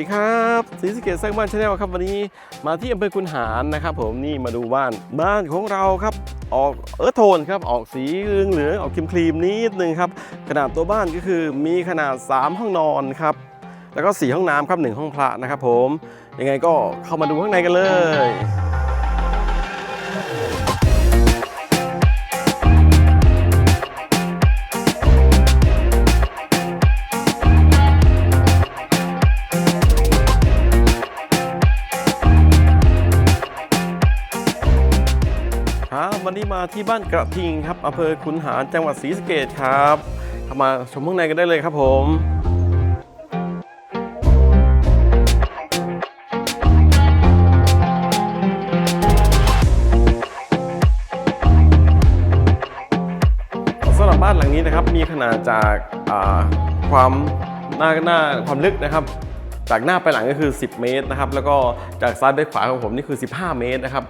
ดีครับสีสเกตสร้างบ้านชาแนลครับวันนี้มาที่อำเภอคุนหารนะครับ ผมนี่มาดูบ้านบ้านของเราครับ ออกเอิร์ธโทนครับออกสีเหลืองหลือออกครีมครีมนิดนึงครับขนาดตัวบ้านก็คือมีขนาด 3 ห้องนอนครับแล้วก็ 4 ห้องน้ำครับ 1 ห้องพระนะครับ ผมยังไงก็เข้ามาดูข้างในกันเลย ที่บ้านกระทิงครับอำเภอขุนหารจังหวัดศรีสะเกดครับเข้ามาชมข้างในกันได้เลยครับผมสำหรับบ้านหลังนี้นะครับมีขนาดจากความหน้าหน้าความลึกนะครับ จากหน้าไปหลังก็คือ 10 เมตรนะครับแล้วก็จากซ้ายไปขวาของผมนี่คือ 15 เมตรนะครับ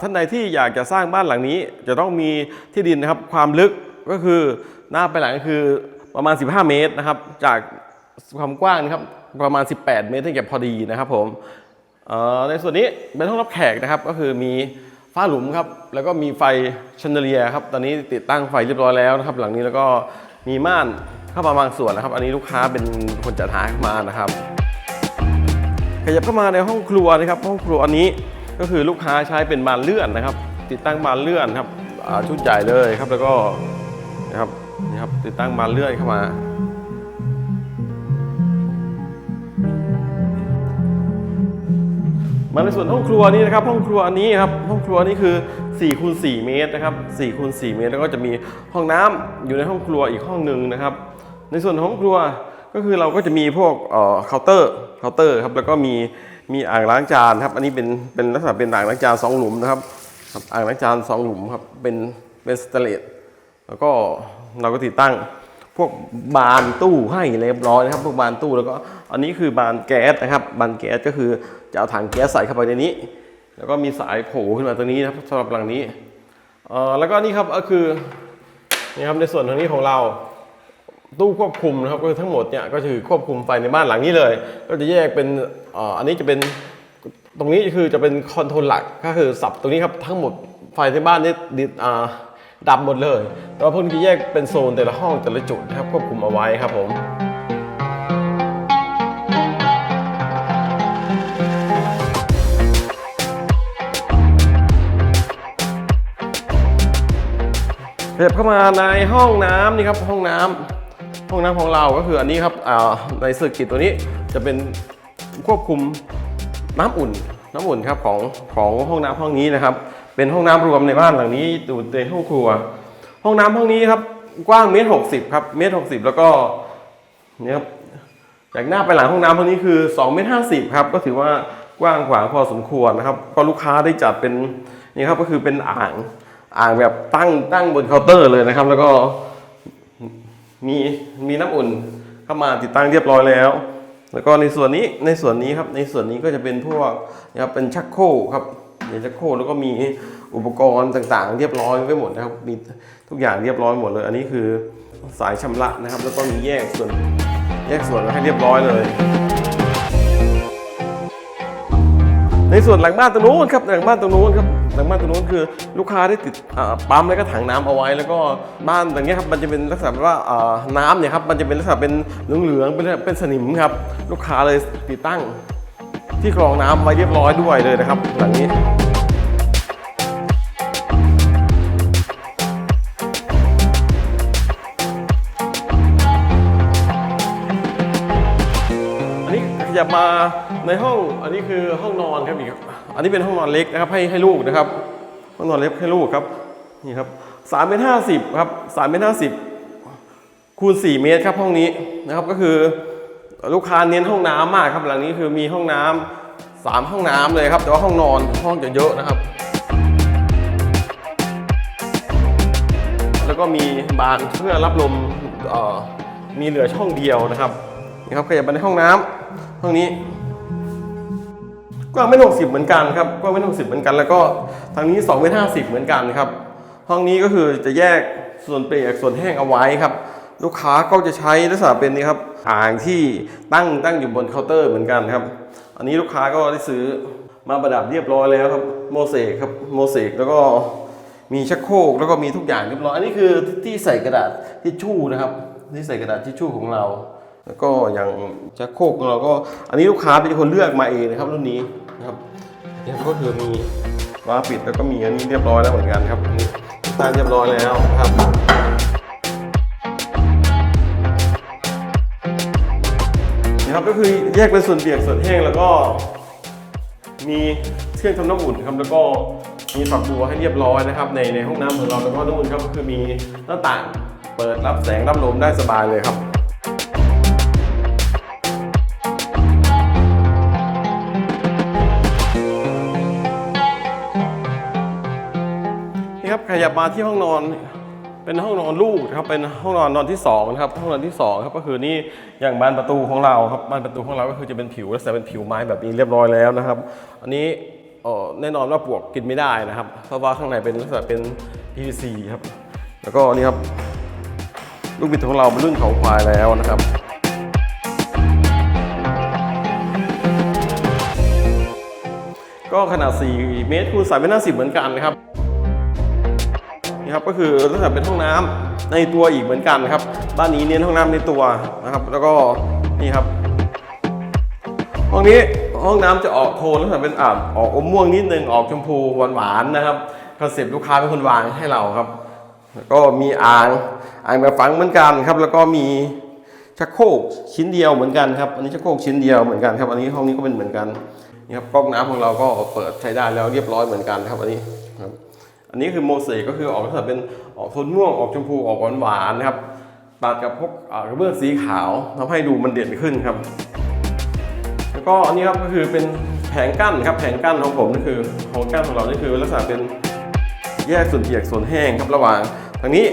ท่านใดที่อยากจะสร้างบ้านหลังนี้ จะต้องมีที่ดินนะครับความลึกก็คือหน้าไปหลังก็คือประมาณ 15 เมตรนะครับจากความกว้างนะครับประมาณ 18 เมตรที่จะพอดีนะครับผมในส่วนนี้เป็นห้องรับแขกนะครับก็คือมีฝ้าหลุมครับแล้วก็มีไฟชันเดเลียครับตอนนี้ติดตั้งไฟเรียบร้อยแล้วนะครับ หลังนี้แล้วก็มีม่านเข้ามาบางส่วนนะครับ อันนี้ลูกค้าเป็นคนจัดหามานะครับ ขยับเข้ามาในห้องครัวนะครับ ห้องครัวอันนี้ก็คือลูกค้าใช้เป็นบานเลื่อนนะครับ ติดตั้งบานเลื่อนครับชุดใหญ่เลยครับแล้วก็นะครับนี่ครับติดตั้งบานเลื่อนเข้ามามาในส่วนห้องครัวนี้นะครับห้องครัวอันนี้ครับห้องครัวนี้คือ4คูณ4เมตรนะครับ4คูณ4เมตรแล้วก็จะมีห้องน้ำอยู่ในห้องครัวอีกห้องหนึ่งนะครับ ในส่วนของห้องครัว ก็คือเราก็จะมีพวกเอ่อเคาน์เตอร์เคาน์เตอร์ครับแล้วก็มีมีอ่างล้างจานครับ อันนี้เป็นเป็นลักษณะเป็นอ่างล้างจานสองหลุมนะครับครับอ่างล้างจานสองหลุมครับเป็นเป็นสเตเลสแล้วก็เราก็ติดตั้งพวกบานตู้ให้เรียบร้อยนะครับ พวกบานตู้แล้วก็อันนี้คือบานแก๊สนะครับบานแก๊สก็คือจะเอาถังแก๊สใส่เข้าไปในนี้ แล้วก็มีสายโผล่ขึ้นมาตรงนี้นะครับสำหรับหลังนี้เอ่อแล้วก็นี่ครับก็คือนี่ครับในส่วนทางนี้ของเรา ตู้ควบคุมนะครับก็คือทั้งหมดเนี่ยก็คือควบคุมไฟในบ้านหลังนี้เลย ก็จะแยกเป็นอันนี้จะเป็นตรงนี้คือจะเป็นคอนโทรลหลักก็คือสับตรงนี้ครับทั้งหมดไฟในบ้านนี่ดับหมดเลย แต่ว่าพวกนี้จะแยกเป็นโซนแต่ละห้องแต่ละจุดนะครับควบคุมเอาไว้ครับผมขยับเข้ามาในห้องน้ำนี่ครับห้องน้ำ ห้องน้ำของเราก็คืออันนี้ครับในเซอร์กิตตัวนี้จะเป็นควบคุมน้ำอุ่น น้ำอุ่นครับของของห้องน้ำห้องนี้นะครับ เป็นห้องน้ำรวมในบ้านหลังนี้อยู่ในห้องครัว ห้องน้ำห้องนี้ครับกว้างเมตรหกสิบครับเมตรหกสิบแล้วก็เนี่ยครับจากหน้าไปหลังห้องน้ำห้องนี้คือ2เมตรห้าสิบครับก็ถือว่ากว้างขวางพอสมควรนะครับ ก็ลูกค้าได้จัดเป็นนี่ครับก็คือเป็นอ่างอ่างแบบตั้งตั้งบนเคาน์เตอร์เลยนะครับ แล้วก็ มีมีน้ำอุ่นเข้ามาติดตั้งเรียบร้อยแล้ว แล้วก็ในส่วนนี้ในส่วนนี้ครับในส่วนนี้ก็จะเป็นพวกนะครับเป็นชักโครกครับในชักโครกแล้วก็มีอุปกรณ์ต่างๆ เรียบร้อยไว้หมดนะครับมีทุกอย่างเรียบร้อยหมดเลย อันนี้คือสายชำระนะครับ แล้วก็มีแยกส่วนแยกส่วนให้เรียบร้อยเลยในส่วนหลังบ้านตรงนู้นครับหลังบ้านตรงนู้นครับ หลังบ้านตรงนู้นคือลูกค้าได้ติดปั๊มแล้วก็ถังน้ำเอาไว้ แล้วก็บ้านอย่างเงี้ยครับมันจะเป็นลักษณะว่าน้ำเนี่ยครับมันจะเป็นลักษณะเป็นเหลืองๆเป็นเป็นสนิมครับ ลูกค้าเลยติดตั้งที่กรองน้ำไว้เรียบร้อยด้วยเลยนะครับ หลังนี้ ยับมาในห้องอันนี้คือห้องนอนครับอีกอันนี้เป็นห้องนอนเล็กนะครับให้ให้ลูกนะครับห้องนอนเล็กให้ลูกครับนี่ครับสามเมตรห้าสิบครับสามเมตรห้าสิบคูณสี่เมตรครับห้องนี้นะครับก็คือลูกค้าเน้นห้องน้ำมากครับหลังนี้คือมีห้องน้ำสามห้องน้ำเลยครับแต่ว่าห้องนอนห้องจะเยอะนะครับ แล้วก็มีบานเพื่อรับลมเอ่อมีเหลือช่องเดียวนะครับนี่ครับขยับไปในห้องน้ำ ห้องนี้กว้างเมตรหกสิบเหมือนกันครับกว้างเมตรหกสิบเหมือนกัน แล้วก็ทางนี้2เมตรห้าสิบเหมือนกันครับ ห้องนี้ก็คือจะแยกส่วนเปียกส่วนแห้งเอาไว้ครับ ลูกค้าก็จะใช้ลักษณะเป็นนี่ครับอ่างที่ตั้งตั้งอยู่บนเคาน์เตอร์เหมือนกันครับ อันนี้ลูกค้าก็ได้ซื้อมาประดับเรียบร้อยแล้วครับโมเสกครับโมเสกแล้วก็มีชักโครกแล้วก็มีทุกอย่างเรียบร้อยอันนี้คือที่ใส่กระดาษทิชชู่นะครับที่ใส่กระดาษทิชชู่ของเรา แล้วก็อย่างชักโคกของเราก็อันนี้ลูกค้าเป็นคนเลือกมาเองนะครับรุ่นนี้นะครับเนี่ยก็คือมีวาปิดแล้วก็มีอันนี้เรียบร้อยแล้วเหมือนกันครับนนี้ตานเรียบร้อยแล้วครับนะครับก็คือแยกเป็นส่วนเปียกส่วนแห้งแล้วก็ มีเครื่องทำน้ำอุ่นครับแล้วก็มีฝักบัวให้เรียบร้อยนะครับ ในในห้องน้ำของเราแล้วก็นู่นครับก็คือมีหน้าต่างเปิดรับแสงรับลมได้สบายเลยครับ ยับมาที่ห้องนอน เป็นห้องนอนลูกนะครับ เป็นห้องนอนนอนที่สองนะครับ ห้องนอนที่สองครับก็คือนี่อย่างบานประตูของเราครับบานประตูของเราก็คือจะเป็นผิวลักษณะเป็นผิวไม้แบบนี้เรียบร้อยแล้วนะครับ อันนี้แน่นอนว่าปลวกกินไม่ได้นะครับ เพราะว่าข้างในเป็นลักษณะเป็น PVC ครับ แล้วก็นี่ครับลูกบิดของเราเป็นรุ่นเขาควายแล้วนะครับก็ขนาด 4 เมตรคูณ3เมตร50 เหมือนกันนะครับ ครับก็คือลักษณะเป็นห้องน้ำในตัวอีกเหมือนกันครับบ้านนี้เน้นห้องน้ำในตัวนะครับ แล้วก็นี่ครับห้องนี้ห้องน้ำจะออกโทนลักษณะเป็นอ่าออกอมม่วงนิดนึงออกชมพูหวานๆนะครับคอนเซปต์ลูกค้าเป็นคนวางให้เราครับแล้วก็มีอ่างอ่างแบบฝังเหมือนกันครับ แล้วก็มีชักโครกชิ้นเดียวเหมือนกันครับอันนี้ชักโครกชิ้นเดียวเหมือนกันครับ อันนี้ห้องนี้ก็เป็นเหมือนกันนี่ครับก๊อกน้ำของเราก็เปิดใช้ได้แล้วเรียบร้อยเหมือนกันครับอันนี้ครับ อันนี้คือโมเสกก็คือออกลักษณะเป็นออกโทนม่วงออกชมพูออกหวานนๆนะครับตัดกับพวกกระเบื้องสีขาวทำให้ดูมันเด่นขึ้นครับ แล้วก็อันนี้ครับก็คือเป็นแผงกั้นครับแผงกั้นของผมนี่คือของกั้นของเรานี่คือลักษณะเป็นแยกส่วนเปียกส่วนแห้งครับระหว่างทางนี้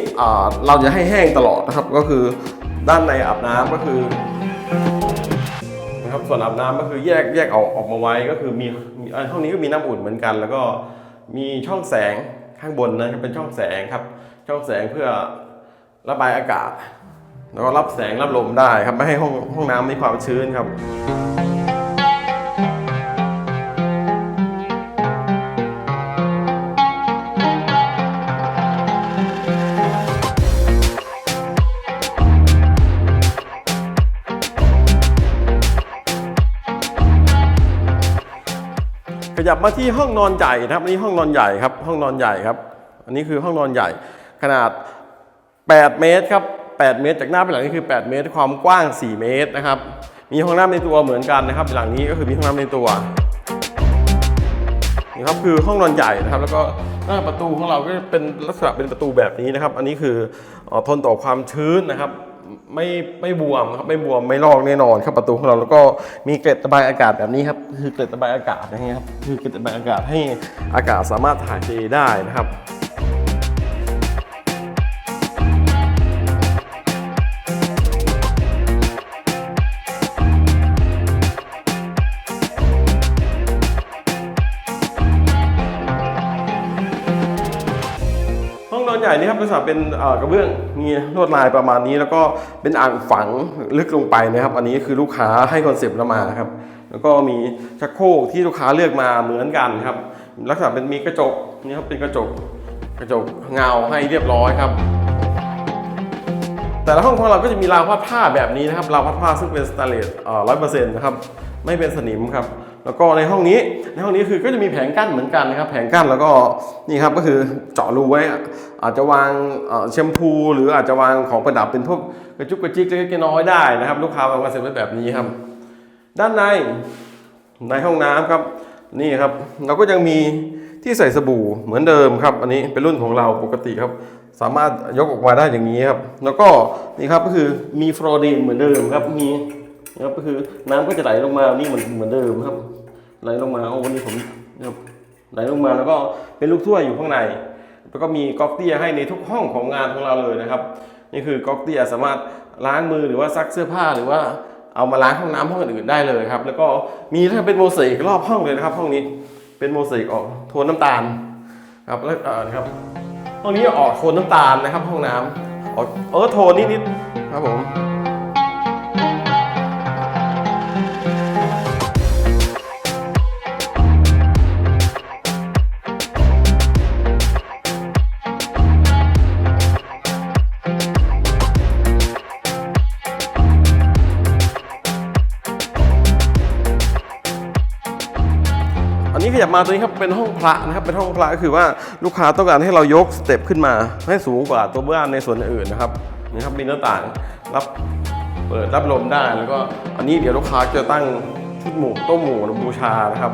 เราจะให้แห้งตลอดนะครับก็คือด้านในอาบน้ำก็คือนะครับส่วนอาบน้ำก็คือแยกแยกออกออกมาไว้ก็คือมีอ่าห้องนี้ก็มีน้ำอุ่นเหมือนกัน แล้วก็มีช่องแสง ข้างบนนะครับเป็นช่องแสงครับ ช่องแสงเพื่อระบายอากาศ แล้วก็รับแสงรับลมได้ครับไม่ให้ห้องห้องน้ำมีความชื้นครับ ขยับมาที่ห้องนอนใหญ่นะครับอันนี้ห้องนอนใหญ่ครับ ห้องนอนใหญ่ครับ อันนี้คือห้องนอนใหญ่ ขนาด 8 เมตรครับ 8 เมตร จากหน้าไปหลังนี่คือ 8 เมตร ความกว้าง 4 เมตรนะครับ มีห้องน้ำในตัวเหมือนกันนะครับ หลังนี้ก็คือมีห้องน้ำในตัวนี่ครับคือห้องนอนใหญ่นะครับ แล้วก็หน้าประตูของเราก็เป็นลักษณะเป็นประตูแบบนี้นะครับ อันนี้คืออทนต่อความชื้นนะครับ ไม่ไม่บวมครับไม่บวมไม่ลอกแน่นอนครับประตูของเราแล้วก็มีเกล็ดระบายอากาศแบบนี้ครับคือเกล็ดระบายอากาศอย่างเงี้ยครับคือเกล็ดระบายอากาศให้อากาศสามารถถ่ายเทได้นะครับ นอนใหญ่นี่ครับลักษณะเป็นกระเบื้องมีลวดลายประมาณนี้ แล้วก็เป็นอ่างฝังลึกลงไปนะครับ อันนี้คือลูกค้าให้คอนเซปต์เรามาครับ แล้วก็มีชักโครกที่ลูกค้าเลือกมาเหมือนกันครับ ลักษณะเป็นมีกระจกนี่ครับเป็นกระจกกระจกเงาให้เรียบร้อยครับแต่ละห้องของเราก็จะมีราวพัดผ้าแบบนี้นะครับราวพัดผ้าซึ่งเป็นสแตนเลสร้อยเปอร์เซ็นต์นะครับ ไม่เป็นสนิมครับ แล้วก็ในห้องนี้ในห้องนี้คือก็จะมีแผงกั้นเหมือนกันนะครับ แผงกั้นแล้วก็นี่ครับก็คือเจาะรูไว้อาจจะวางแชมพู หรืออาจจะวางของประดับเป็นพวกกระจุกกระจิกเล็กๆน้อยได้นะครับ ลูกค้าวางคอนเซ็ปต์ไว้แบบนี้ครับ ด้านในในห้องน้ำครับนี่ครับ เราก็ยังมีที่ใส่สบู่เหมือนเดิมครับ อันนี้เป็นรุ่นของเราปกติครับ สามารถยกออกมาได้อย่างนี้ครับ แล้วก็นี่ครับก็คือมีฟลอรีนเหมือนเดิมครับมี นะครับก็คือน้ำก็จะไหลลงมานี่เหมือนเหมือนเดิมครับ ไหลลงมาโอ้วันนี้ผมนะครับไหลลงมาแล้วก็เป็นลูกถ้วยอยู่ข้างใน แล้วก็มีก๊อกเตี้ยให้ในทุกห้องของงานของเราเลยนะครับ นี่คือก๊อกเตี้ยสามารถล้างมือหรือว่าซักเสื้อผ้าหรือว่าเอามาล้างห้องน้ำห้องอื่นๆได้เลยครับ แล้วก็มีถ้าเป็นโมเสกรอบห้องเลยนะครับ ห้องนี้เป็นโมเสกออกโทนน้ำตาลครับแล้วอ่อนะครับห้องนี้ออกโทนน้ำตาลนะครับ ห้องน้ำออกเออโทนนิดๆครับผม บมาตัวนี้ครับเป็นห้องพระนะครับเป็นห้องพระก็คือว่าลูกค้าต้องการให้เรายกสเต็ปขึ้นมา ให้สูงกว่าตัวบ้านในส่วนอื่นนะครับนี่ครับมีหน้าต่างรับเปิดรับลมได้แล้วก็อันนี้เดี๋ยวลูกค้าจะตั้งชุดหมู่โต๊ะหมู่บูชานะครับ